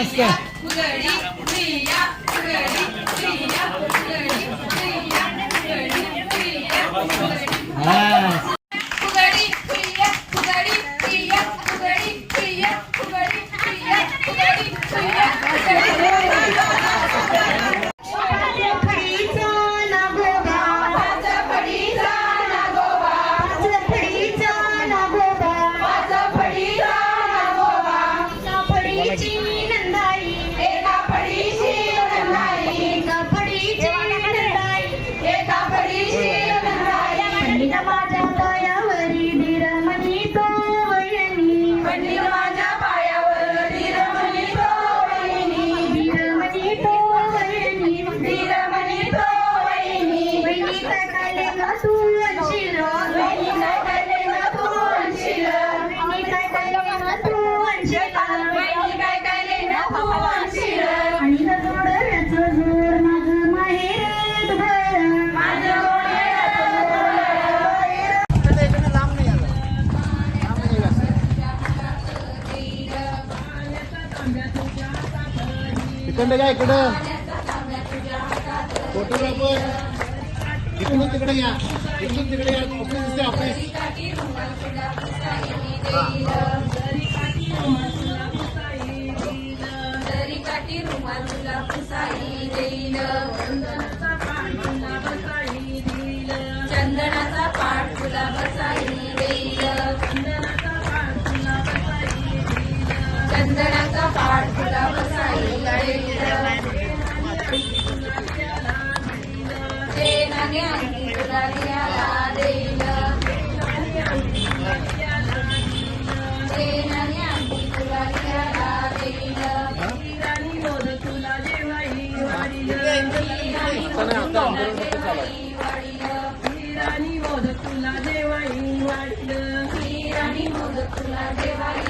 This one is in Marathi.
맛있어. 구들이 구이야. इकडे काय इकडं फोटो इकडून तिकडे या. इकडून तिकडे या. ऑफिस दिसते ऑफिस रुमाल तुला पुसाई देईल. Hirani mod tulade vai vai, Hirani mod tulade vai.